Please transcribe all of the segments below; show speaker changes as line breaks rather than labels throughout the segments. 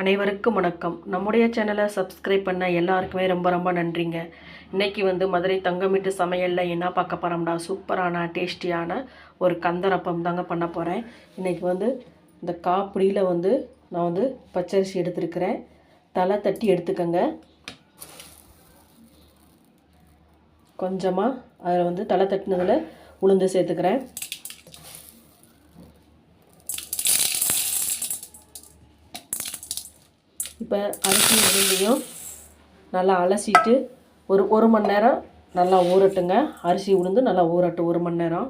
அனைவருக்கும் வணக்கம். நம்முடைய சேனலை சப்ஸ்கிரைப் பண்ண எல்லாருக்குமே ரொம்ப ரொம்ப நன்றிங்க. இன்றைக்கி வந்து மதுரை தங்கமிட்டு சமையலில் என்ன பார்க்க போகிறோம்டா சூப்பரான டேஸ்டியான ஒரு கந்தரப்பம் தாங்க பண்ண போகிறேன் இன்றைக்கி வந்து இந்த காப்பிடியில் வந்து நான் வந்து பச்சரிசி எடுத்துருக்கிறேன். தலை தட்டி எடுத்துக்கோங்க. கொஞ்சமாக அதில் வந்து தலை தட்டினதில் உளுந்து சேர்த்துக்கிறேன். இப்போ அரிசி உளுந்தையும் நல்லா அலசிட்டு ஒரு ஒரு மணி நேரம் நல்லா ஊறட்டுங்க. அரிசி உளுந்து நல்லா ஊறட்டும் ஒரு மணி நேரம்.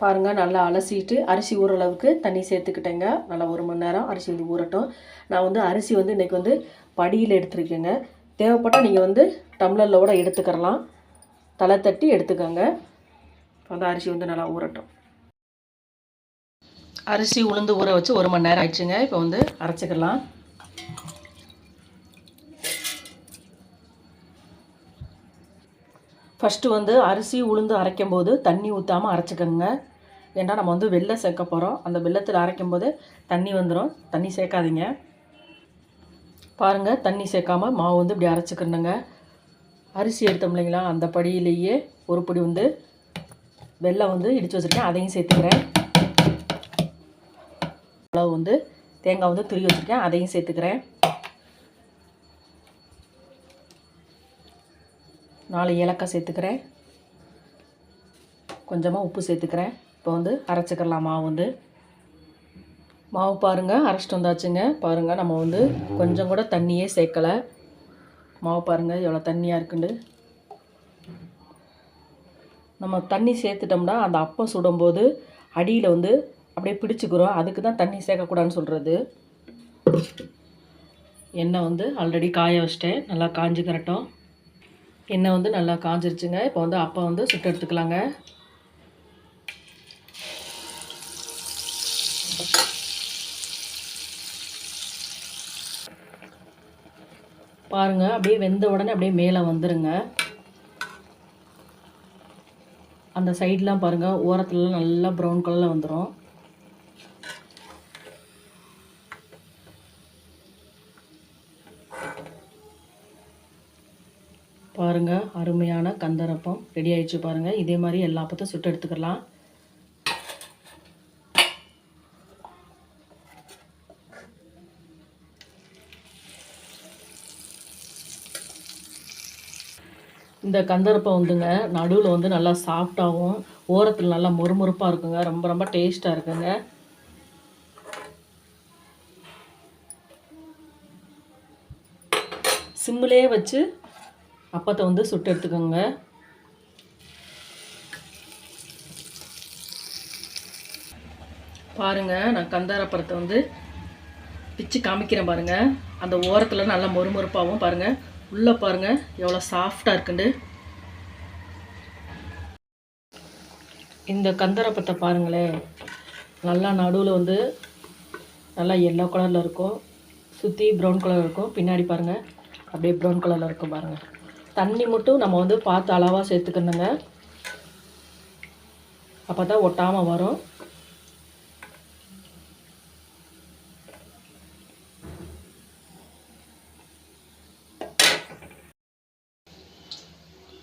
பாருங்கள் நல்லா அலசிட்டு அரிசி ஊற தண்ணி சேர்த்துக்கிட்டேங்க. நல்லா ஒரு மணி நேரம் அரிசி வந்து ஊறட்டும். நான் வந்து அரிசி வந்து இன்றைக்கி வந்து படியில் எடுத்துருக்கேங்க. தேவைப்பட்டால் நீங்கள் வந்து டம்ளரில் கூட எடுத்துக்கிறலாம். தலை தட்டி எடுத்துக்கோங்க. அந்த அரிசி வந்து நல்லா ஊறட்டும். அரிசி உளுந்து ஊற வச்சு ஒரு மணி நேரம் ஆயிடுச்சுங்க. இப்போ வந்து அரைச்சிக்கலாம். ஃபஸ்ட்டு வந்து அரிசி உளுந்து அரைக்கும் போது தண்ணி ஊற்றாமல் அரைச்சிக்கோங்க ஏன்னா நம்ம வந்து வெள்ளை சேர்க்க போகிறோம் அந்த வெள்ளத்தில் அரைக்கும் போது தண்ணி வந்துடும் தண்ணி சேர்க்காதீங்க. பாருங்கள் தண்ணி சேர்க்காமல் மாவு வந்து இப்படி அரைச்சிக்கணுங்க. அரிசி எடுத்தோம் இல்லைங்களா? அந்த படியிலேயே ஒரு படி வந்து வெள்ளம் வந்து இடித்து வச்சுருக்கேன். அதையும் சேர்த்துக்கிறேன். வந்து தேங்காய் வந்து துருவி வச்சுருக்கேன். அதையும் சேர்த்துக்கிறேன். நாலு ஏலக்காய் சேர்த்துக்கிறேன். கொஞ்சமாக உப்பு சேர்த்துக்கிறேன். இப்போ வந்து அரைச்சிக்கிறலாம். மாவு வந்து. மாவு பாருங்கள் அரைச்சிட்டு வந்தாச்சுங்க. பாருங்கள் நம்ம வந்து கொஞ்சம் கூட தண்ணியே சேர்க்கலை. மாவு பாருங்கள் எவ்வளோ தண்ணியாக இருக்குண்டு நம்ம தண்ணி சேர்த்துட்டோம்னா அந்த அப்பம் சுடும்போது அடியில் வந்து அப்படியே பிடிச்சிக்கிறோம். அதுக்கு தான் தண்ணி சேர்க்கக்கூடாதுன்னு சொல்கிறது எண்ணெய் வந்து ஆல்ரெடி காய வச்சிட்டேன். நல்லா காஞ்சிக்கிறட்டும் எண்ணெய் வந்து நல்லா காஞ்சிருச்சுங்க. இப்போ வந்து அப்பம் வந்து சுட்டு எடுத்துக்கலாங்க. பாருங்கள் அப்படியே வெந்த உடனே அப்படியே மேலே வந்துடுங்க அந்த சைட்லாம் பாருங்கள் ஓரத்துலலாம் நல்லா ப்ரௌன் கலரில் வந்துடும் பாருங்கள் அருமையான கந்தரப்பம். ரெடி ஆயிடுச்சு பாருங்கள் இதே மாதிரி எல்லா பற்றும் சுட்டு எடுத்துக்கலாம். இந்த கந்தரப்பம் வந்துங்க நடுவில் வந்து நல்லா சாஃப்டாகவும் ஓரத்தில் நல்லா மொறுமொறுப்பாக இருக்குங்க. ரொம்ப ரொம்ப டேஸ்ட்டாக இருக்குங்க. சிம்மிலே வச்சு அப்பத்தை வந்து சுட்டு எடுத்துக்கோங்க. பாருங்கள் நான் கந்தாரப்பழத்தை வந்து பிச்சு காமிக்கிறேன் பாருங்கள் அந்த ஓரத்தில் நல்லா மொறுமொறுப்பாகவும் பாருங்கள் உள்ளே பாருங்கள் எவ்வளோ சாஃப்டாக இருக்குண்டு. இந்த கந்தரப்பத்தை பாருங்களேன். நல்லா நடுவில் வந்து நல்லா எல்லோ கலரில் இருக்கும். சுற்றி ப்ரௌன் கலர் இருக்கும். பின்னாடி பாருங்கள் அப்படியே ப்ரௌன் கலரில் இருக்கும் பாருங்கள் தண்ணி மட்டும் நம்ம வந்து பார்த்து அளவாக சேர்த்துக்கணுங்க. அப்போ தான் ஒட்டாமல் வரும்.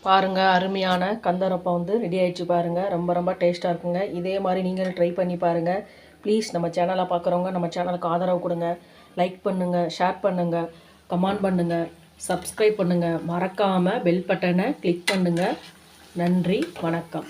பாருங்கள் அருமையான கந்தரப்பம் வந்து ரெடி ஆகிடுச்சு பாருங்கள் ரொம்ப ரொம்ப டேஸ்ட்டாக இருக்குங்க. இதே மாதிரி நீங்களும் ட்ரை பண்ணி பாருங்கள் ப்ளீஸ் நம்ம சேனலை பார்க்குறவங்க நம்ம சேனலுக்கு ஆதரவு கொடுங்க. லைக் பண்ணுங்கள் ஷேர் பண்ணுங்கள் கமெண்ட் பண்ணுங்கள் சப்ஸ்கிரைப் பண்ணுங்கள் மறக்காமல் பெல் பட்டனை கிளிக் பண்ணுங்கள் நன்றி வணக்கம்.